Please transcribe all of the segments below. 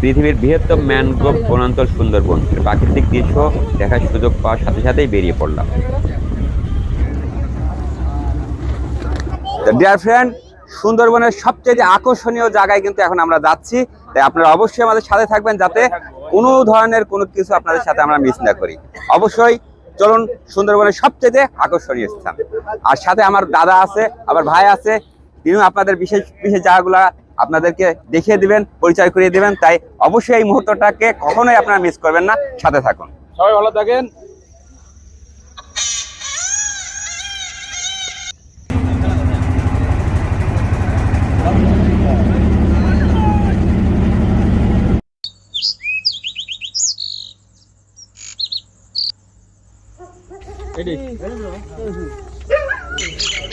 পৃথিবীর বৃহত্তম ম্যানগ্রোভ বনাঞ্চল সুন্দরবন। প্রাকৃতিক দৃশ্য দেখার সুযোগ পাওয়ার সাথে সাথেই বেরিয়ে পড়লাম। ডিয়ার ফ্রেন্ড সুন্দরবনের সবচেয়ে আকর্ষণীয় জায়গায় কিন্তু এখন আমরা যাচ্ছি। তাই আপনারা অবশ্যই আমাদের সাথে থাকবেন যাতে কোনো ধরনের কোনো কিছু আপনাদের সাথে আমরা মিস না করি। অবশ্যই চলুন সুন্দরবনের সবচেয়ে আকর্ষণীয় স্থান। আর সাথে আমার দাদা আছে, আমার ভাই আছে, তিনিও আপনাদের বিশেষ বিশেষ জায়গাগুলা আপনাদেরকে দেখিয়ে দিবেন, পরিচয় করিয়ে দিবেন। তাই অবশ্যই এই মুহূর্তটাকে কখনোই আপনারা মিস করবেন না। সাথে থাকুন। সবাই ভালো থাকেন।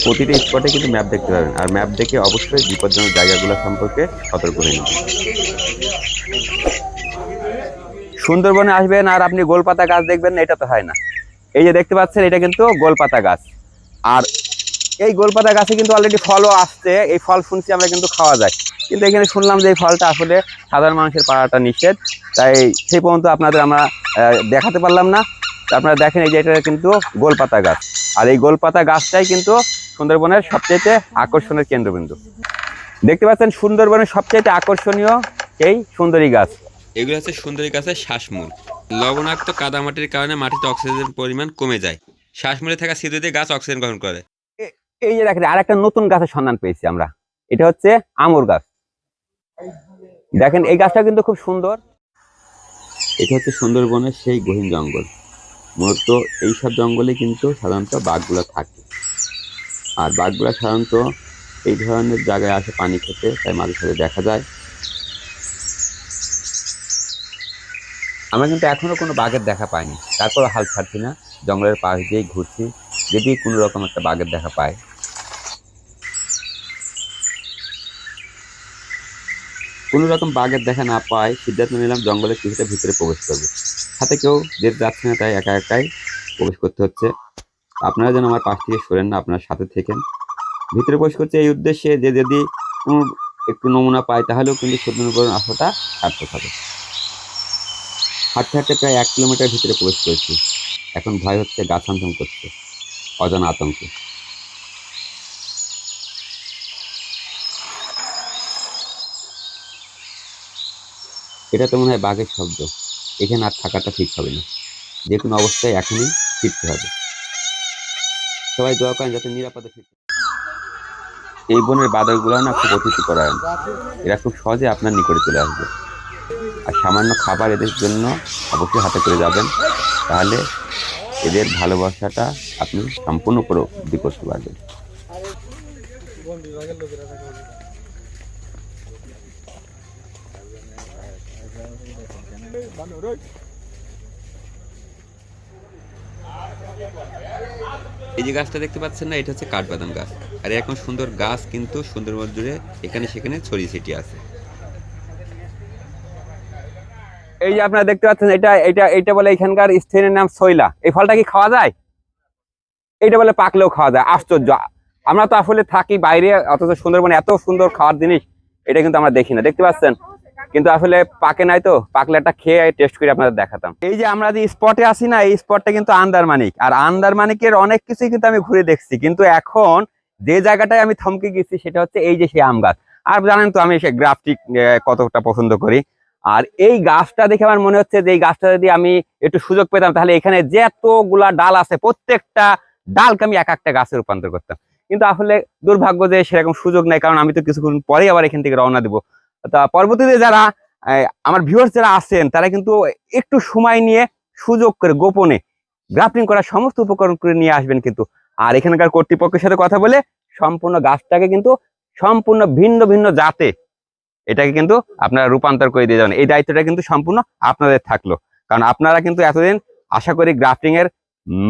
প্রতিটা স্পটে কিন্তু ম্যাপ দেখতে পাবেন। আর ম্যাপ দেখে অবশ্যই বিপজ্জনক জায়গাগুলো সম্পর্কে সতর্ক হয়ে সুন্দরবনে আসবেন আর আপনি গোলপাতা গাছ দেখবেন না, এটা তো হয় না। এই যে দেখতে পাচ্ছেন, এটা কিন্তু গোলপাতা গাছ। আর এই গোলপাতা গাছে কিন্তু অলরেডি ফলও আসছে, এই ফল শুনছি আমরা কিন্তু খাওয়া যায়। কিন্তু এখানে শুনলাম যে এই ফলটা আসলে সাধারণ মানুষের পাড়াটা নিষেধ। তাই সেই পর্যন্ত আপনাদের আমরা দেখাতে পারলাম না। আপনারা দেখেন এই যে এটা কিন্তু গোলপাতা গাছ। আর এই গোলপাতা গাছটাই কিন্তু সুন্দরবনের সবচেয়ে আকর্ষণের কেন্দ্রবিন্দু। দেখতে পাচ্ছেন সুন্দরবনের সবচেয়ে আকর্ষণীয় এই সুন্দরী গাছ। এগুলো হচ্ছে সুন্দরী গাছের শ্বাসমূল। লবণাক্ত কাদামাটির কারণে মাটিতে অক্সিজেন পরিমাণ কমে যায়। শ্বাসমূলে থাকা দিয়ে গাছ অক্সিজেন গ্রহণ করে। এই যে দেখেন আর একটা নতুন গাছের সন্ধান পেয়েছি আমরা। এটা হচ্ছে আমর গাছ। দেখেন এই গাছটা কিন্তু খুব সুন্দর। এটা হচ্ছে সুন্দরবনের সেই গহীন জঙ্গল। মূলত এইসব জঙ্গলে কিন্তু সাধারণত বাঘগুলো থাকে। আর বাঘগুলো সাধারণত এই ধরনের জায়গায় আসে পানি খেতে, তাই মাঝে সাথে দেখা যায়। আমরা কিন্তু এখনও কোনো বাঘের দেখা পাইনি। তারপর হাল ছাড়ছি না। জঙ্গলের পাশ দিয়েই ঘুরছি। যদি কোনো রকম একটা বাঘের দেখা পায় কোনো রকম বাঘের দেখা না পায়, সিদ্ধান্ত নিলাম জঙ্গলের কিছুটা ভিতরে প্রবেশ করবে। সাথে কেউ যেতে যাচ্ছে না, তাই একা একাই প্রবেশ করতে হচ্ছে। আপনারা যেন আমার পাশ থেকে সরেন না, আপনার সাথে থেকেন। ভিতরে প্রবেশ করছে এই উদ্দেশ্যে যে যদি কোনো একটু নমুনা পায় তাহলেও কিন্তু সুন্দরবন আসাটা সার্থক হবে। হাঁটতে হাঁটতে প্রায় এক কিলোমিটার ভিতরে প্রবেশ করেছি। এখন ভয় হচ্ছে, গা ছমছম করছে, অজানা আতঙ্কে। এটা তো মনে হয় বাঘের শব্দ। এখানে আর থাকাটা ঠিক হবে না। যে কোনো অবস্থায় এখনই ফিরতে হবে। সবাই দোয়া করেন যাতে নিরাপদে ফিরতে এই বনের বাদরগুলো না খুব অতিথি করায় এরা খুব সহজে আপনার নিকটে চলে আসবে। আর সামান্য খাবার এদের জন্য অবশ্যই হাতে করে যাবেন। তাহলে এদের ভালোবাসাটা আপনি সম্পূর্ণ করে উপলব্ধি করতে পারবেন। এই যে গাছটা দেখতে পাচ্ছেন না, এটা হচ্ছে কাঠবাদাম গাছ। আর এখন সুন্দর গাছ কিন্তু সুন্দরবন জুড়ে এখানে সেখানে ছড়িয়ে ছিটিয়ে আছে। এই যে আপনারা দেখতে পাচ্ছেন, এটা এটা এটা বলে এখানকার স্থানের নাম সইলা। এই ফলটা কি খাওয়া যায়? এটা বলে পাকলেও খাওয়া যায়, আশ্চর্য। আমরা তো আসলে থাকি বাইরে, অথচ সুন্দরবনে এত সুন্দর খাওয়ার জিনিস, এটা কিন্তু আমরা দেখি না। দেখতে পাচ্ছেন? কিন্তু আসলে পাকে নাই তো, পাকলে একটা খেয়ে টেস্ট করে আপনাদের দেখাতাম। এই যে আমরা যে স্পটে আছি না, এই স্পটটা কিন্তু আন্দারমানিক। আর আন্দারমানিকের অনেক কিছুই কিন্তু আমি ঘুরে দেখছি। কিন্তু এখন যে জায়গাটায় আমি থমকে গেছি সেটা হচ্ছে এই যে সেই আম গাছ। আর জানেন তো আমি সে গ্রাফটিক কতটা পছন্দ করি। আর এই গাছটা দেখে আমার মনে হচ্ছে যে এই গাছটা যদি আমি একটু সুযোগ পেতাম, তাহলে এখানে যতগুলা ডাল আছে, প্রত্যেকটা ডালকে আমি এক একটা গাছে রূপান্তর করতাম। কিন্তু আসলে দুর্ভাগ্য যে সেরকম সুযোগ নেই, কারণ আমি তো কিছুক্ষণ পরে আবার এখান থেকে রওনা দেবো। তা পরবর্তীতে যারা আমার ভিউয়ার্স যারা আছেন, তারা কিন্তু একটু সময় নিয়ে সুযোগ করে গোপনে গ্রাফটিং করার সমস্ত উপকরণ করে নিয়ে আসবেন কিন্তু। আর এখানকার কর্তৃপক্ষের সাথে কথা বলে সম্পূর্ণ গাছটাকে কিন্তু সম্পূর্ণ ভিন্ন ভিন্ন জাতে এটাকে কিন্তু আপনারা রূপান্তর করে দিয়ে যাবেন। এই দায়িত্বটা কিন্তু সম্পূর্ণ আপনাদের থাকল। কারণ আপনারা কিন্তু এতদিন আশা করি গ্রাফটিং এর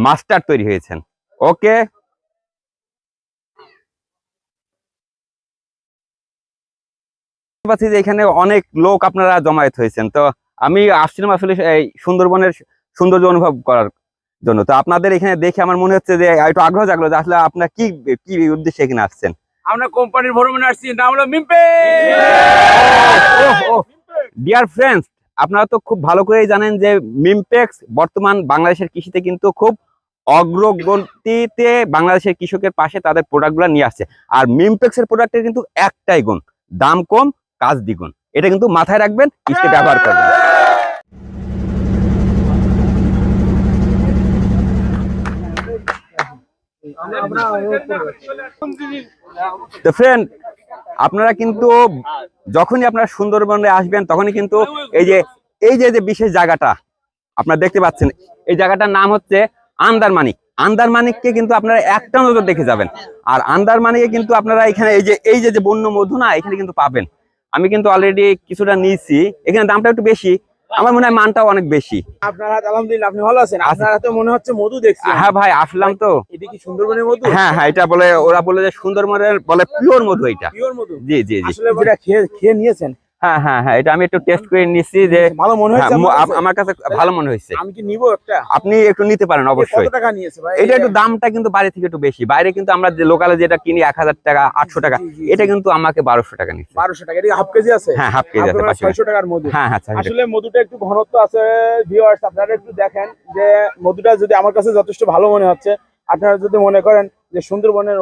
মাস্টার তৈরি হয়েছেন। ওকে পাচ্ছি যে এখানে অনেক লোক আপনারা জমায়েত হয়েছেন। তো আমি আসছিলাম আসলে এই সুন্দরবনের সৌন্দর্য অনুভব করার জন্য। তো আপনাদের এখানে দেখে আমার মনে হচ্ছে যে একটু আগ্রহ জাগলো যে আসলে আপনার কি কি উদ্দেশ্যে এখানে আসছেন? আমরা কোম্পানির ভ্রমণে আসছি নাম হলো মিম্পে। ডিয়ার ফ্রেন্ডস আপনারা তো খুব ভালো করেই জানেন যে মিমপেক্স বর্তমান বাংলাদেশের কৃষিতে কিন্তু খুব অগ্রগতিতে বাংলাদেশের কৃষকের পাশে তাদের প্রোডাক্টগুলো নিয়ে আসছে। আর মিমপেক্সের প্রোডাক্টের কিন্তু একটাই গুণ দাম কম কাজ দ্বিগুণ। এটা কিন্তু মাথায় রাখবেন কৃষিতে ব্যবহার করবেন। তো ফ্রেন্ড আপনারা কিন্তু যখনই আপনারা সুন্দরবনে আসবেন, তখনই কিন্তু এই যে এই যে যে বিশেষ জায়গাটা, আপনারা দেখতে পাচ্ছেন, এই জায়গাটার নাম হচ্ছে আন্দারমানিক আন্দারমানিককে কিন্তু আপনারা একটা নজর দেখে যাবেন। আর আন্দারমানিকে কিন্তু আপনারা এখানে এই যে এই যে বন্য মধু না, এখানে কিন্তু পাবেন। আমি কিন্তু অলরেডি কিছুটা নিয়েছি। এখানে দামটা একটু বেশি আমার মনে হয় মানটাও অনেক বেশি। আপনার হাত আলহামদুলিল্লাহ আপনি ভালো আছেন? আপনার হাতে মনে হচ্ছে মধু দেখছি হ্যাঁ ভাই আসলাম তো। এটা কি সুন্দরবনের মধু? হ্যাঁ হ্যাঁ এটা বলে ওরা বলে যে সুন্দরবনের বলে পিওর মধু এটা। পিওর মধু? জি জি জি। আসলে খেয়ে খেয়ে নিয়েছেন। হ্যাঁ হ্যাঁ হ্যাঁ এটা আমি একটু টেস্ট করে যে ভালো মনে হ্যাঁ, হয়েছে? আমার কাছে ভালো মনে হয়েছে। আমি কি নিব একটা? আপনি একটু নিতে পারেন অবশ্যই কত টাকা নিয়েছে ভাই? এটা একটু দামটা কিন্তু বাইরে থেকে একটু বেশি। বাইরে কিন্তু আমরা যে লোকালে যেটা কিনি এক হাজার টাকা আটশো টাকা এটা কিন্তু আমাকে বারোশো টাকা নিচ্ছে টাকা এটা হাফ কেজি আছে? হ্যাঁ হাফ কেজি আছে টাকার মধু। হ্যাঁ হ্যাঁ আসলে মধুটা একটু ঘনত্ব আছে ভিউয়ার্স আপনারা একটু দেখেন যে মধুটা যদি আমার কাছে যথেষ্ট ভালো মনে হচ্ছে আপনারা যদি মনে করেন যে সুন্দরবনের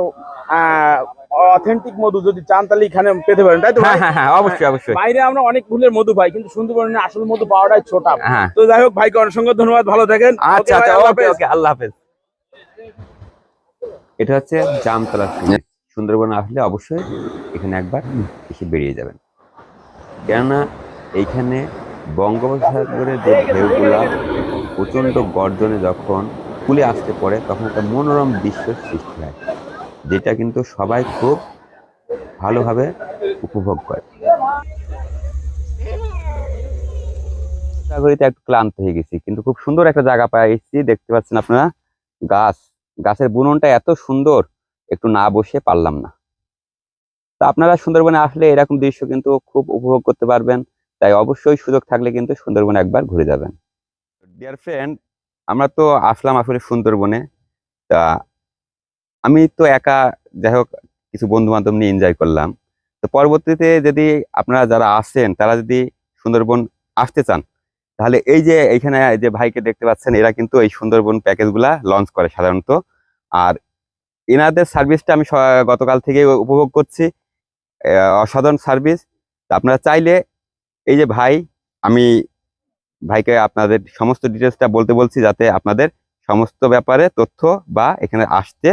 অথেন্টিক মধু যদি চান তাহলে এখানে পেতে পারেন তাই তো হ্যাঁ হ্যাঁ হ্যাঁ অবশ্যই অবশ্যই। বাইরে আমরা অনেক ফুলের মধু পাই কিন্তু সুন্দরবনের আসল মধু পাওয়াটাই ছোট। হ্যাঁ। তো যাই হোক ভাইকে অসংখ্য ধন্যবাদ ভালো থাকেন। আচ্ছা আচ্ছা আল্লাহ ওকে হাফেজ। ওকে আল্লাহ হাফেজ। এটা হচ্ছে জামতলা সুন্দরবন আসলে অবশ্যই এখানে একবার এসে বেরিয়ে যাবেন। কেননা এইখানে বঙ্গোপসাগরের যে ঢেউগুলা প্রচণ্ড গর্জনে যখন কুলে আসতে পড়ে, তখন একটা মনোরম দৃশ্য সৃষ্টি হয়, যেটা কিন্তু সবাই খুব ভালোভাবে উপভোগ করে। একটু ক্লান্ত হয়ে গেছি, কিন্তু খুব সুন্দর একটা জায়গা পাইছি দেখতে পাচ্ছেন আপনারা, গাছ, গাছের বুননটা এত সুন্দর, একটু না বসে পারলাম না। তা আপনারা সুন্দরবনে আসলে এরকম দৃশ্য কিন্তু খুব উপভোগ করতে পারবেন, তাই অবশ্যই সুযোগ থাকলে কিন্তু সুন্দরবনে একবার ঘুরে যাবেন। ডিয়ার ফ্রেন্ড আমরা তো আসলাম আসলে সুন্দরবনে। তা আমি তো একা যাই হোক, কিছু বন্ধু বান্ধব নিয়ে এনজয় করলাম। তো পরবর্তীতে যদি আপনারা যারা আসেন তারা যদি সুন্দরবন আসতে চান, তাহলে এই যে এইখানে যে ভাইকে দেখতে পাচ্ছেন, এরা কিন্তু এই সুন্দরবন প্যাকেজগুলা লঞ্চ করে সাধারণত। আর এনাদের সার্ভিসটা আমি গতকাল থেকে উপভোগ করছি। অসাধারণ সার্ভিস আপনারা চাইলে এই যে ভাই, আমি ভাইকে আপনাদের সমস্ত ডিটেলসটা বলতে বলছি যাতে আপনাদের সমস্ত ব্যাপারে তথ্য বা এখানে আসতে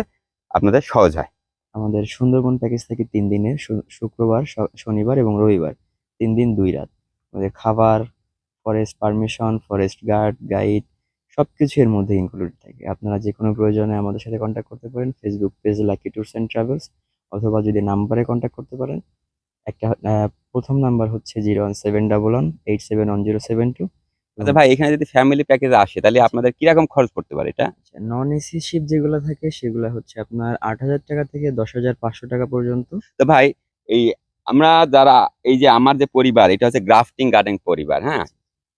আপনাদের সহজ হয়। আমাদের সুন্দরবন প্যাকেজ থেকে তিন দিনের শুক্রবার শনিবার এবং রবিবার, তিন দিন, দুই রাত। আমাদের খাবার forest permission forest guard guide সবকিছু এর মধ্যে ইনক্লুড থাকে। আপনারা যে কোনো প্রয়োজনে আমাদের সাথে কন্ট্যাক্ট করতে পারেন। Facebook page lucky tours and travels অথবা যদি নাম্বারে কন্ট্যাক্ট করতে পারেন, একটা প্রথম নাম্বার হচ্ছে zero one seven double one eight seven one zero seven two আচ্ছা ভাই এখানে যদি ফ্যামিলি প্যাকেজ আসে তাহলে আপনাদের কীরকম খরচ পড়তে পারে এটা? নন এসি শিপ যেগুলো থাকে সেগুলো হচ্ছে আপনার আট হাজার টাকা থেকে দশ হাজার পাঁচশো টাকা পর্যন্ত। তো ভাই এই আমরা যারা এই যে আমার যে পরিবার এটা হচ্ছে গ্রাফটিং গার্ডেন পরিবার হ্যাঁ?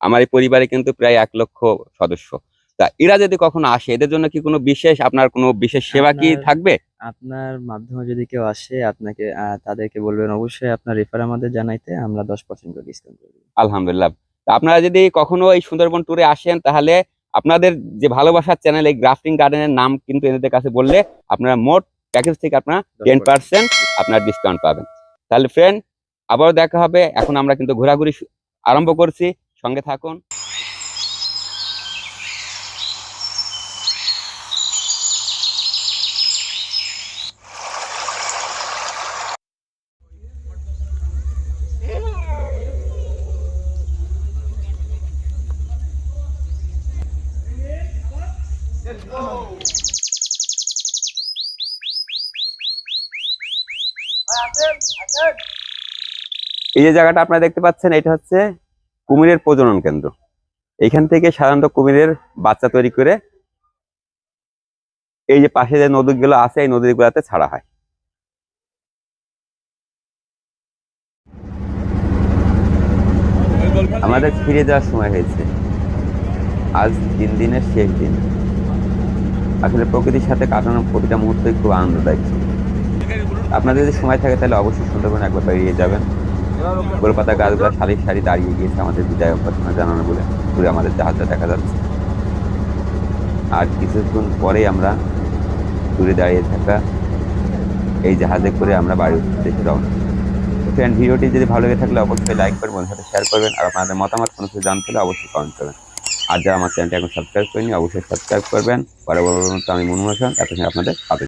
আমার এই পরিবারে কিন্তু প্রায় এক লক্ষ সদস্য। তা এরা যদি কখনো আসে এদের জন্য কি কোনো বিশেষ আপনার কোনো বিশেষ সেবা কি থাকবে? আপনার মাধ্যমে যদি কেউ আসে আপনাকে তাদেরকে বলবেন অবশ্যই আপনার রেফার আমাদের জানাইতে আমরা দশ পার্সেন্ট করে ডিসকাউন্ট করে আলহামদুলিল্লাহ। আপনারা যদি কখনো এই সুন্দরবন ট্যুরে আসেন তাহলে আপনাদের যে ভালোবাসার চ্যানেল এই গ্রাফটিং গার্ডেনের নাম কিন্তু এদের কাছে বললে আপনারা মোট প্যাকেজ থেকে আপনারা টেন পার্সেন্ট আপনার ডিসকাউন্ট পাবেন। তাহলে ফ্রেন্ড আবারও দেখা হবে। এখন আমরা কিন্তু ঘোরাঘুরি আরম্ভ করছি। সঙ্গে থাকুন। এই যে জায়গাটা আপনারা দেখতে পাচ্ছেন, এটা হচ্ছে কুমিরের প্রজনন কেন্দ্র। এখান থেকে সাধারণত কুমিরের বাচ্চা তৈরি করে এই যে পাশে যে নদীগুলো আছে, এই নদীগুলোতে ছাড়া হয়। আমাদের ফিরে যাওয়ার সময় হয়েছে। আজ তিন দিনের শেষ দিন। আসলে প্রকৃতির সাথে কাটানোর প্রতিটা মুহূর্তই খুব আনন্দদায়ক ছিল। আপনাদের যদি সময় থাকে তাহলে অবশ্যই সুন্দরবন একবার বেরিয়ে যাবেন। গোলপাতা গাছগুলো সারি সারি দাঁড়িয়ে গিয়েছে আমাদের বিদায় অভ্যর্থনা জানানো বলে। ঘুরে আমাদের জাহাজটা দেখা যাচ্ছে। আর কিছুক্ষণ পরেই আমরা দূরে দাঁড়িয়ে থাকা এই জাহাজে করে আমরা বাড়ির উদ্দেশ্যে রওনা ফ্রেন্ড ভিডিওটি যদি ভালো লেগে থাকলে অবশ্যই লাইক করবেন বন্ধুর সাথে শেয়ার করবেন, আর আপনাদের মতামত কোনো কিছু জানতে হলে অবশ্যই কমেন্ট করবেন। আর যারা আমার চ্যানেলটি এখন সাবস্ক্রাইব করেনি অবশ্যই সাবস্ক্রাইব করবেন। পরবর্তী আমি মনমোহন এতক্ষণ আপনাদের